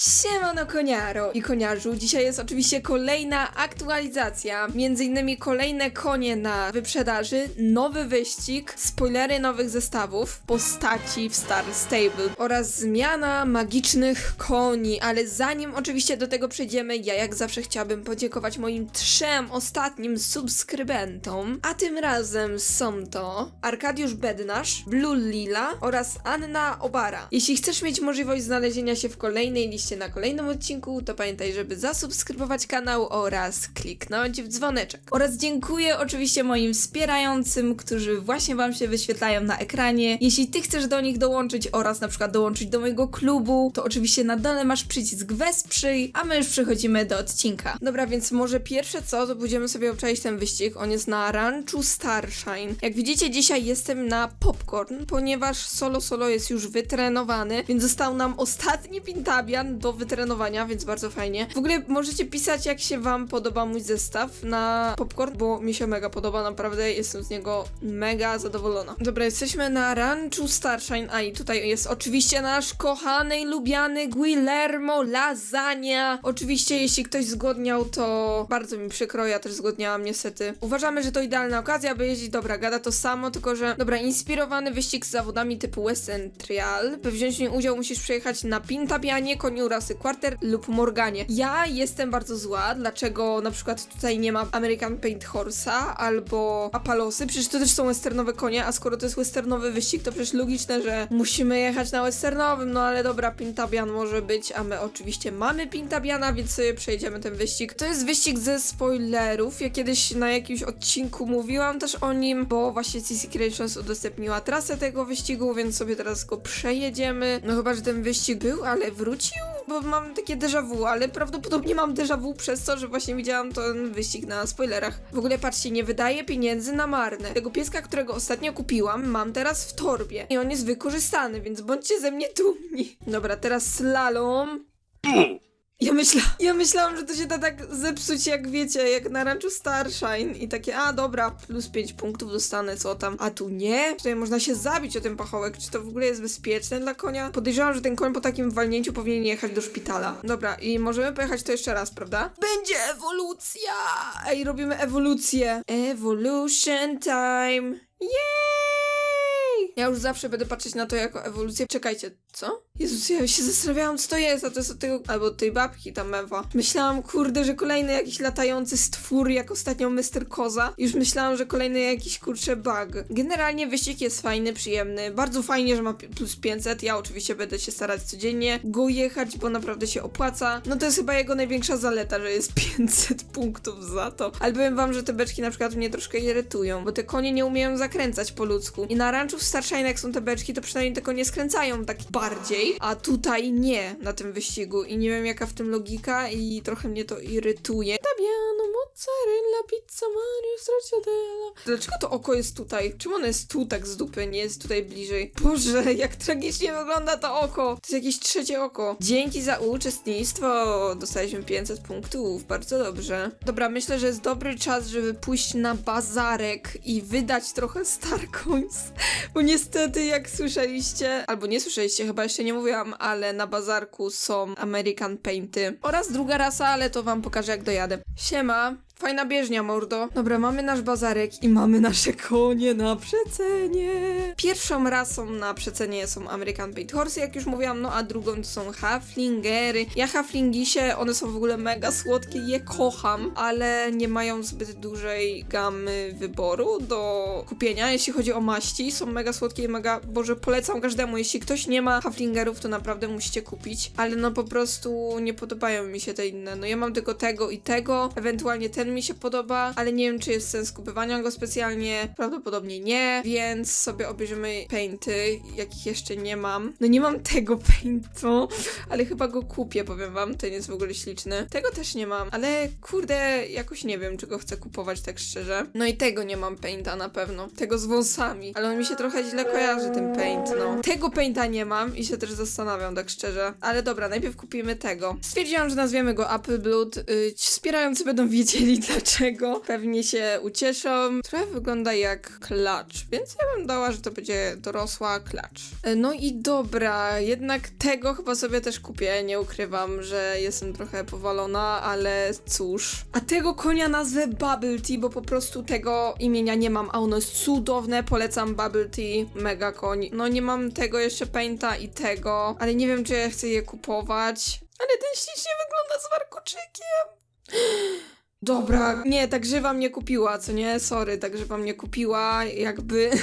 Siemano koniaro! I koniarzu, dzisiaj jest oczywiście kolejna aktualizacja, między innymi kolejne konie na wyprzedaży, nowy wyścig, spoilery nowych zestawów, postaci w Star Stable oraz zmiana magicznych koni, ale zanim oczywiście do tego przejdziemy, ja jak zawsze chciałabym podziękować moim trzem ostatnim subskrybentom, a tym razem są to Arkadiusz Bednarz, Blue Lila oraz Anna Obara. Jeśli chcesz mieć możliwość znalezienia się w kolejnej liście na kolejnym odcinku, to pamiętaj, żeby zasubskrybować kanał oraz kliknąć w dzwoneczek. Oraz dziękuję oczywiście moim wspierającym, którzy właśnie Wam się wyświetlają na ekranie. Jeśli Ty chcesz do nich dołączyć oraz na przykład dołączyć do mojego klubu, to oczywiście na dole masz przycisk Wesprzyj, a my już przechodzimy do odcinka. Dobra, więc może pierwsze co, to pójdziemy sobie obczaić ten wyścig. On jest na Ranchu Starshine. Jak widzicie, dzisiaj jestem na Popcorn, ponieważ Solo Solo jest już wytrenowany, więc został nam ostatni Pintabian do wytrenowania, więc bardzo fajnie. W ogóle możecie pisać, jak się wam podoba mój zestaw na Popcorn, bo mi się mega podoba, naprawdę jestem z niego mega zadowolona. Dobra, jesteśmy na Ranchu Starshine, a i tutaj jest oczywiście nasz kochany i lubiany Guillermo Lasagna. Oczywiście, jeśli ktoś zgodniał, to bardzo mi przykro, ja też zgodniałam niestety. Uważamy, że to idealna okazja, by jeździć, dobra, gada to samo, tylko że, dobra, inspirowany wyścig z zawodami typu Western Trial. By wziąć w nim udział, musisz przejechać na Pintabianie, koniu rasy Quarter lub Morganie. Ja jestem bardzo zła, dlaczego na przykład tutaj nie ma American Paint Horse'a albo Apalosy, przecież to też są westernowe konie, a skoro to jest westernowy wyścig, to przecież logiczne, że musimy jechać na westernowym, no ale dobra, Pintabian może być, a my oczywiście mamy Pintabiana, więc sobie przejdziemy ten wyścig. To jest wyścig ze spoilerów, ja kiedyś na jakimś odcinku mówiłam też o nim, bo właśnie CC Creations udostępniła trasę tego wyścigu, więc sobie teraz go przejedziemy. No chyba, że ten wyścig był, ale wrócił? Bo mam takie déjà vu, ale prawdopodobnie mam déjà vu przez to, że właśnie widziałam ten wyścig na spoilerach. W ogóle patrzcie, nie wydaję pieniędzy na marne. Tego pieska, którego ostatnio kupiłam, mam teraz w torbie i on jest wykorzystany, więc bądźcie ze mnie dumni. Dobra, teraz slalom. Ja, myśla, ja myślałam, że to się da tak zepsuć, jak wiecie, jak na Ranchu Starshine i takie, a dobra, plus 5 punktów dostanę, co tam. A tu nie? Tutaj można się zabić o ten pachołek. Czy to w ogóle jest bezpieczne dla konia? Podejrzewam, że ten koń po takim walnięciu powinien jechać do szpitala. Dobra, i możemy pojechać to jeszcze raz, prawda? Będzie ewolucja! Ej, robimy ewolucję. Evolution time. Jej! Ja już zawsze będę patrzeć na to jako ewolucję. Czekajcie, co? Jezus, ja się zastanawiałam, co to jest, a to jest od tego, albo od tej babki, ta mewa. Myślałam, kurde, że kolejny jakiś latający stwór, jak ostatnio Mr. Koza. Już myślałam, że kolejny jakiś, kurczę, bug. Generalnie wyścig jest fajny, przyjemny. Bardzo fajnie, że ma plus 500. Ja oczywiście będę się starać codziennie go jechać, bo naprawdę się opłaca. No to jest chyba jego największa zaleta, że jest 500 punktów za to. Ale powiem wam, że te beczki na przykład mnie troszkę irytują, bo te konie nie umieją zakręcać po ludzku. I na ranchu w Starshine, jak są te beczki, to przynajmniej te konie skręcają tak bardziej, a tutaj nie na tym wyścigu. I nie wiem, jaka w tym logika i trochę mnie to irytuje. Damiano, mozzarella, pizza, Mario, stracciatella. Dlaczego to oko jest tutaj? Czemu ono jest tu tak z dupy, nie jest tutaj bliżej? Boże, jak tragicznie wygląda to oko. To jest jakieś trzecie oko. Dzięki za uczestnictwo. Dostaliśmy 500 punktów, bardzo dobrze. Dobra, myślę, że jest dobry czas, żeby pójść na bazarek i wydać trochę Star Coins. Bo niestety, jak słyszeliście, albo nie słyszeliście, chyba jeszcze nie mówiłam, ale na bazarku są American Painty oraz druga rasa, ale to wam pokażę jak dojadę. Siema. Fajna bieżnia, mordo. Dobra, mamy nasz bazarek i mamy nasze konie na przecenie. Pierwszą rasą na przecenie są American Paint Horse, jak już mówiłam, no a drugą to są Haflingery. Ja Haflingisie, one są w ogóle mega słodkie, je kocham, ale nie mają zbyt dużej gamy wyboru do kupienia, jeśli chodzi o maści. Są mega słodkie i mega, boże, polecam każdemu. Jeśli ktoś nie ma Haflingerów, to naprawdę musicie kupić, ale no po prostu nie podobają mi się te inne. No ja mam tylko tego i tego, ewentualnie ten mi się podoba, ale nie wiem, czy jest sens kupowania go specjalnie. Prawdopodobnie nie, więc sobie obejrzymy painty, jakich jeszcze nie mam. No nie mam tego paintu, ale chyba go kupię, powiem wam. Ten jest w ogóle śliczny. Tego też nie mam, ale kurde, jakoś nie wiem, czy go chcę kupować tak szczerze. No i tego nie mam painta na pewno. Tego z wąsami, ale on mi się trochę źle kojarzy, ten paint, no. Tego painta nie mam i się też zastanawiam, tak szczerze. Ale dobra, najpierw kupimy tego. Stwierdziłam, że nazwiemy go Apple Blood. Yy, wspierający będą wiedzieli dlaczego. Pewnie się ucieszą. Trochę wygląda jak klacz, więc ja bym dała, że to będzie dorosła klacz. E, No i dobra, jednak tego chyba sobie też kupię. Nie ukrywam, że jestem trochę powalona, ale cóż. A tego konia nazwę Bubble Tea, bo po prostu tego imienia nie mam, a ono jest cudowne. Polecam Bubble Tea, mega koń. No nie mam tego jeszcze Painta i tego, ale nie wiem, czy ja chcę je kupować. Ale ten ślicznie wygląda z warkoczykiem. Dobra, nie, tak żywa mnie kupiła, co nie? Sorry, tak żywa mnie kupiła, jakby...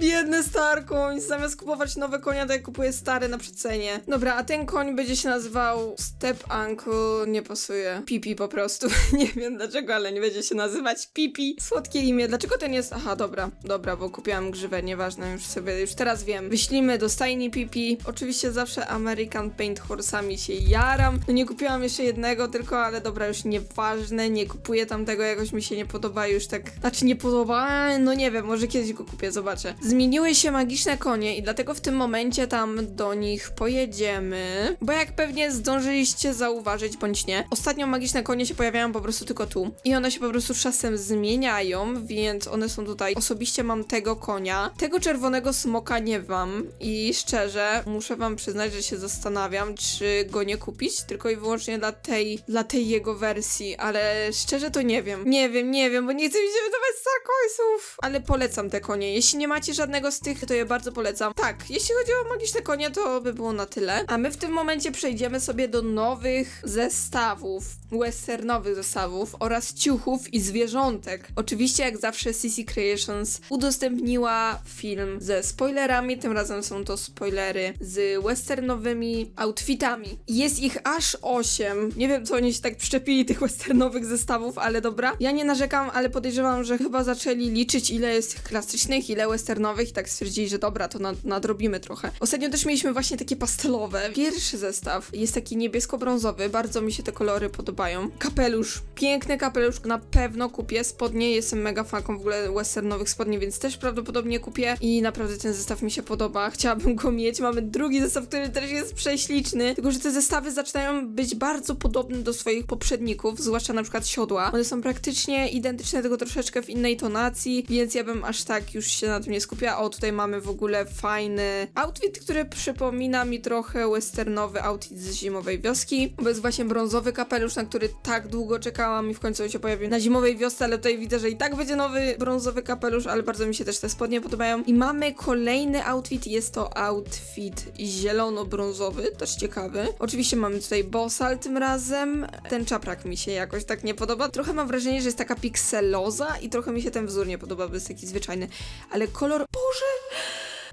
Biedny star koń, zamiast kupować nowe konia, to ja kupuję stare na przecenie. Dobra, a ten koń będzie się nazywał Step Uncle, nie pasuje. Pipi po prostu, nie wiem dlaczego, ale nie będzie się nazywać Pipi. Słodkie imię, dlaczego ten jest... Aha, dobra, dobra, bo kupiłam grzywę, nieważne, już sobie, już teraz wiem. Wyślimy do stajni Pipi. Oczywiście zawsze American Paint Horse'ami się jaram. No nie kupiłam jeszcze jednego tylko, ale dobra, już nieważne, nie kupuję tamtego, jakoś mi się nie podoba już tak... Znaczy nie podoba, no nie wiem, może kiedyś go kupię, zobaczę. Zmieniły się magiczne konie i dlatego w tym momencie tam do nich pojedziemy, bo jak pewnie zdążyliście zauważyć, bądź nie, ostatnio magiczne konie się pojawiają po prostu tylko tu i one się po prostu czasem zmieniają, więc one są tutaj. Osobiście mam tego konia, tego czerwonego smoka nie mam i szczerze muszę wam przyznać, że się zastanawiam, czy go nie kupić, tylko i wyłącznie dla tej, dla tej jego wersji, ale szczerze to nie wiem. Nie wiem, nie wiem, bo nie chcę mi się wydawać Starcoinsów, ale polecam te konie. Jeśli nie macie żadnego z tych, to je bardzo polecam. Tak, jeśli chodzi o magiczne konie, to by było na tyle. A my w tym momencie przejdziemy sobie do nowych zestawów, westernowych zestawów oraz ciuchów i zwierzątek. Oczywiście, jak zawsze, CC Creations udostępniła film ze spoilerami. Tym razem są to spoilery z westernowymi outfitami. Jest ich aż 8. Nie wiem, co oni się tak przyczepili tych westernowych zestawów, ale dobra. Ja nie narzekam, ale podejrzewam, że chyba zaczęli liczyć, ile jest klasycznych, ile westernowych i tak stwierdzili, że dobra, to nad, nadrobimy trochę. Ostatnio też mieliśmy właśnie takie pastelowe. Pierwszy zestaw jest taki niebiesko-brązowy, bardzo mi się te kolory podobają. Kapelusz, piękny kapelusz, na pewno kupię. Spodnie, jestem mega fanką w ogóle westernowych spodni, więc też prawdopodobnie kupię i naprawdę ten zestaw mi się podoba. Chciałabym go mieć. Mamy drugi zestaw, który też jest prześliczny, tylko że te zestawy zaczynają być bardzo podobne do swoich poprzedników, zwłaszcza na przykład siodła. One są praktycznie identyczne, tylko troszeczkę w innej tonacji, więc ja bym aż tak już się na tym nie skupiała. O, tutaj mamy w ogóle fajny outfit, który przypomina mi trochę westernowy outfit z zimowej wioski, jest właśnie brązowy kapelusz, na który tak długo czekałam i w końcu się pojawił na zimowej wiosce, ale tutaj widzę, że i tak będzie nowy brązowy kapelusz, ale bardzo mi się też te spodnie podobają. I mamy kolejny outfit, jest to outfit zielono-brązowy, też ciekawy. Oczywiście mamy tutaj bosal tym razem. Ten czaprak mi się jakoś tak nie podoba. Trochę mam wrażenie, że jest taka pikseloza i trochę mi się ten wzór nie podoba, bo jest taki zwyczajny. Ale kolor... Boże!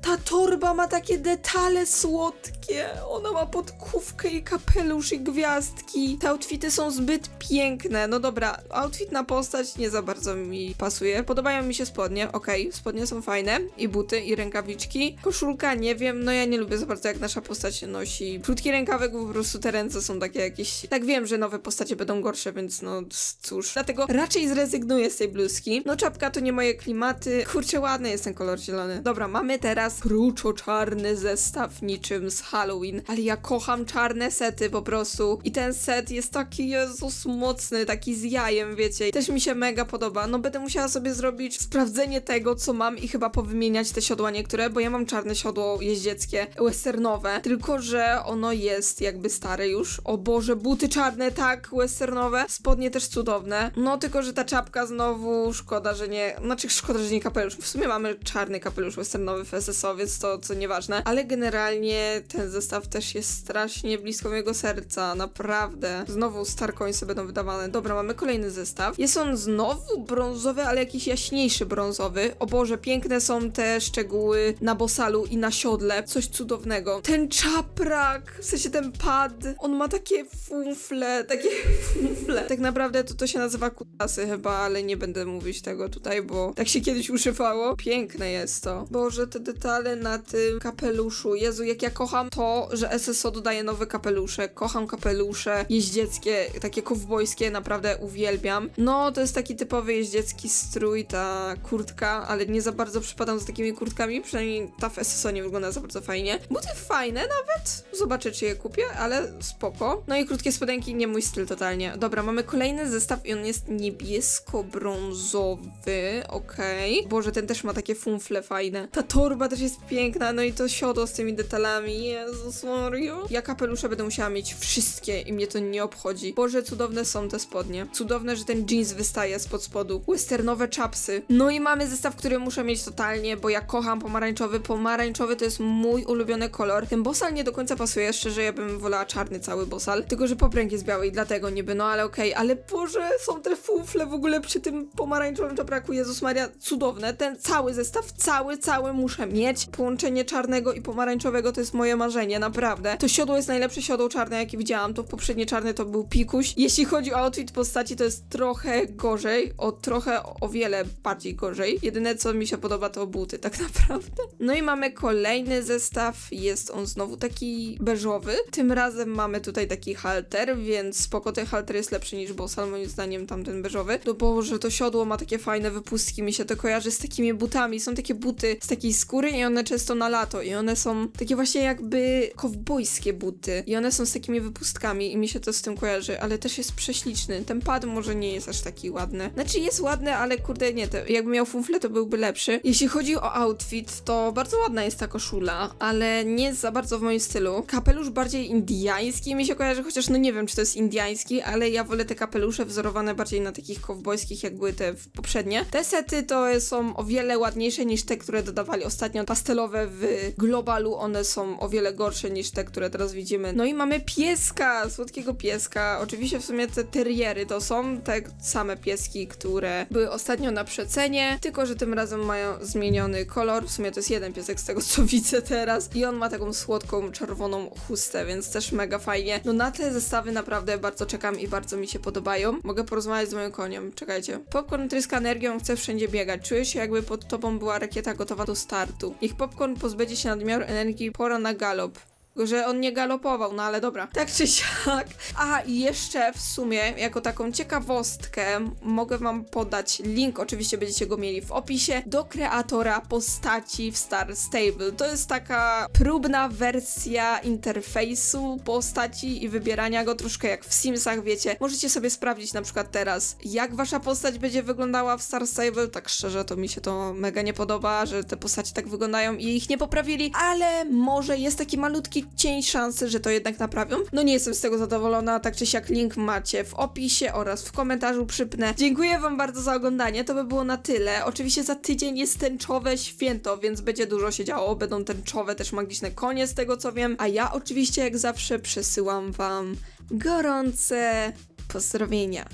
Ta torba ma takie detale słodkie. Ona ma podkówkę i kapelusz i gwiazdki. Te outfity są zbyt piękne. No dobra, outfit na postać nie za bardzo mi pasuje. Podobają mi się spodnie, okej, spodnie są fajne. I buty, i rękawiczki. Koszulka, nie wiem, no ja nie lubię za bardzo jak nasza postać nosi krótki rękawek, bo po prostu te ręce są takie jakieś... Tak wiem, że nowe postacie będą gorsze, więc no cóż. Dlatego raczej zrezygnuję z tej bluzki. No czapka to nie moje klimaty. Kurczę, ładny jest ten kolor zielony. Dobra, mamy teraz kruczo-czarny zestaw niczym z Halloween, ale ja kocham czarne sety po prostu. I ten set jest taki, Jezus, mocny, taki z jajem, wiecie, też mi się mega podoba, no będę musiała sobie zrobić sprawdzenie tego, co mam i chyba powymieniać te siodła niektóre, bo ja mam czarne siodło jeździeckie, westernowe, tylko, że ono jest jakby stare już, o Boże, buty czarne, tak, westernowe, spodnie też cudowne, no tylko, że ta czapka znowu, szkoda, że nie, znaczy szkoda, że nie kapelusz, w sumie mamy czarny kapelusz westernowy w SSO, więc to, co nieważne. Ale generalnie ten zestaw też jest strasznie blisko mojego serca, naprawdę. Znowu Starcoinsy będą wydawane. Dobra, mamy kolejny zestaw. Jest on znowu brązowy, ale jakiś jaśniejszy brązowy. O Boże, piękne są te szczegóły na bosalu i na siodle. Coś cudownego. Ten czaprak, w sensie ten pad, on ma takie funfle, takie funfle. Tak naprawdę to to się nazywa kutasy chyba, ale nie będę mówić tego tutaj, bo tak się kiedyś uszywało. Piękne jest to. Boże, te detale totalnie na tym kapeluszu. Jezu, jak ja kocham to, że SSO dodaje nowe kapelusze. Kocham kapelusze jeździeckie, takie kowbojskie, naprawdę uwielbiam. No, to jest taki typowy jeździecki strój, ta kurtka, ale nie za bardzo przypadam z takimi kurtkami, przynajmniej ta w SSO nie wygląda za bardzo fajnie. Buty fajne nawet, zobaczę czy je kupię, ale spoko. No i krótkie spodenki, nie mój styl totalnie. Dobra, mamy kolejny zestaw i on jest niebiesko-brązowy, okej. Boże, ten też ma takie funfle fajne. Ta torba też jest piękna, no i to siodło z tymi detalami, Jezus Mario. Ja kapelusze będę musiała mieć wszystkie i mnie to nie obchodzi. Boże, cudowne są te spodnie. Cudowne, że ten jeans wystaje spod spodu. Westernowe czapsy. No i mamy zestaw, który muszę mieć totalnie, bo ja kocham pomarańczowy. Pomarańczowy to jest mój ulubiony kolor. Ten bosal nie do końca pasuje, szczerze ja bym wolała czarny cały bosal. Tylko, że popręg jest biały i dlatego niby, no ale okej. Ale Boże, są te fufle w ogóle przy tym pomarańczowym czapraku. Jezus Maria, cudowne. Ten cały zestaw, cały, cały muszę mieć. Połączenie czarnego i pomarańczowego to jest moje marzenie, naprawdę. To siodło jest najlepsze siodło czarne, jakie widziałam. To poprzednie czarne to był pikuś. Jeśli chodzi o outfit postaci, to jest trochę gorzej. O trochę, o wiele bardziej gorzej. Jedyne, co mi się podoba, to buty, tak naprawdę. No i mamy kolejny zestaw. Jest on znowu taki beżowy. Tym razem mamy tutaj taki halter, więc spoko, ten halter jest lepszy niż bosal, moim zdaniem tamten beżowy. No Boże, to siodło ma takie fajne wypustki, mi się to kojarzy z takimi butami. Są takie buty z takiej skóry i one często na lato i one są takie właśnie jakby kowbojskie buty i one są z takimi wypustkami i mi się to z tym kojarzy, ale też jest prześliczny. Ten pad może nie jest aż taki ładny. Znaczy jest ładny, ale kurde nie, to jakby miał funfle to byłby lepszy. Jeśli chodzi o outfit, to bardzo ładna jest ta koszula, ale nie za bardzo w moim stylu. Kapelusz bardziej indyjski mi się kojarzy, chociaż no nie wiem czy to jest indyjski, ale ja wolę te kapelusze wzorowane bardziej na takich kowbojskich jak były te poprzednie. Te sety to są o wiele ładniejsze niż te, które dodawali ostatnio pastelowe w globalu, one są o wiele gorsze niż te, które teraz widzimy. No i mamy pieska, słodkiego pieska. Oczywiście w sumie te teriery to są te same pieski, które były ostatnio na przecenie, tylko że tym razem mają zmieniony kolor. W sumie to jest jeden piesek z tego co widzę teraz i on ma taką słodką czerwoną chustę, więc też mega fajnie. No na te zestawy naprawdę bardzo czekam i bardzo mi się podobają. Mogę porozmawiać z moim koniem, czekajcie. Popcorn tryska energią, chce wszędzie biegać. Czuję się jakby pod tobą była rakieta gotowa do startu. Niech popcorn pozbędzie się nadmiaru energii, pora na galop. Że on nie galopował, no ale dobra. Tak czy siak. A jeszcze w sumie, jako taką ciekawostkę, mogę wam podać link, oczywiście będziecie go mieli w opisie, do kreatora postaci w Star Stable. To jest taka próbna wersja interfejsu postaci i wybierania go troszkę jak w Simsach, wiecie. Możecie sobie sprawdzić na przykład teraz, jak wasza postać będzie wyglądała w Star Stable. Tak szczerze, to mi się to mega nie podoba, że te postacie tak wyglądają i ich nie poprawili, ale może jest taki malutki cień szansy, że to jednak naprawią. No nie jestem z tego zadowolona, tak czy siak link macie w opisie oraz w komentarzu przypnę. Dziękuję wam bardzo za oglądanie, to by było na tyle. Oczywiście za tydzień jest tęczowe święto, więc będzie dużo się działo, będą tęczowe też magiczne konie z tego co wiem, a ja oczywiście jak zawsze przesyłam wam gorące pozdrowienia.